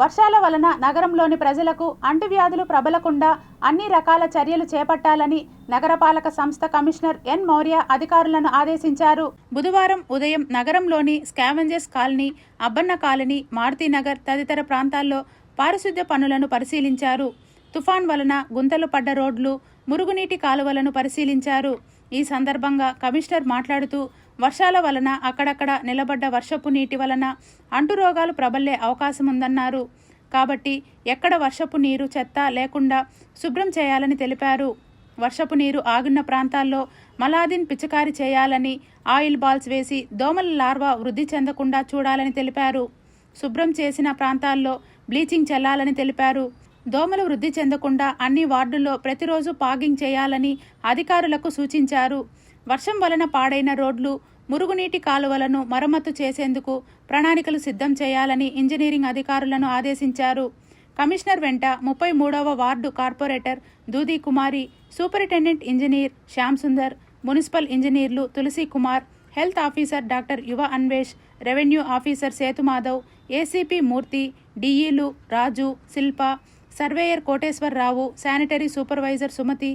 వర్షాల వలన నగరంలోని ప్రజలకు అంటువ్యాధులు ప్రబలకుండా అన్ని రకాల చర్యలు చేపట్టాలని నగరపాలక సంస్థ కమిషనర్ ఎన్ మౌర్య అధికారులను ఆదేశించారు. బుధవారం ఉదయం నగరంలోని scavengers colony Abbanna colony Marutinagar తదితర ప్రాంతాల్లో పారిశుద్ధ్య పనులను పరిశీలించారు. తుఫాన్ వలన గుంతలు పడ్డ రోడ్లు మురుగునీటి కాలువలను పరిశీలించారు. ఈ సందర్భంగా కమిషనర్ మాట్లాడుతూ వర్షాల వలన అక్కడక్కడ నిలబడ్డ వర్షపు నీటి వలన అంటురోగాలు ప్రబల్లే అవకాశం ఉందన్నారు కాబట్టి ఎక్కడ వర్షపు నీరు చెత్త లేకుండా శుభ్రం చేయాలని తెలిపారు. వర్షపు నీరు ఆగున్న ప్రాంతాల్లో మలాదిన్ పిచికారి చేయాలని ఆయిల్ బాల్స్ వేసి దోమల లార్వా వృద్ధి చెందకుండా చూడాలని తెలిపారు. శుభ్రం చేసిన ప్రాంతాల్లో బ్లీచింగ్ చల్లాలని తెలిపారు. దోమలు వృద్ధి చెందకుండా అన్ని వార్డుల్లో ప్రతిరోజు పాగింగ్ చేయాలని అధికారులకు సూచించారు. వర్షం వలన పాడైన రోడ్లు మురుగునీటి కాలువలను మరమ్మతు చేసేందుకు ప్రణాళికలు సిద్ధం చేయాలని ఇంజనీరింగ్ అధికారులను ఆదేశించారు. కమిషనర్ వెంట ముప్పై మూడవ ward corporator Doodi Kumari superintendent engineer Shyam Sundar municipal ఇంజనీర్లు Tulasi Kumar health officer doctor Yuva Anvesh revenue officer Sethumadhav ACP Murthy డిఈలు Raju Shilpa surveyor Koteswara Rao sanitary supervisor Sumathi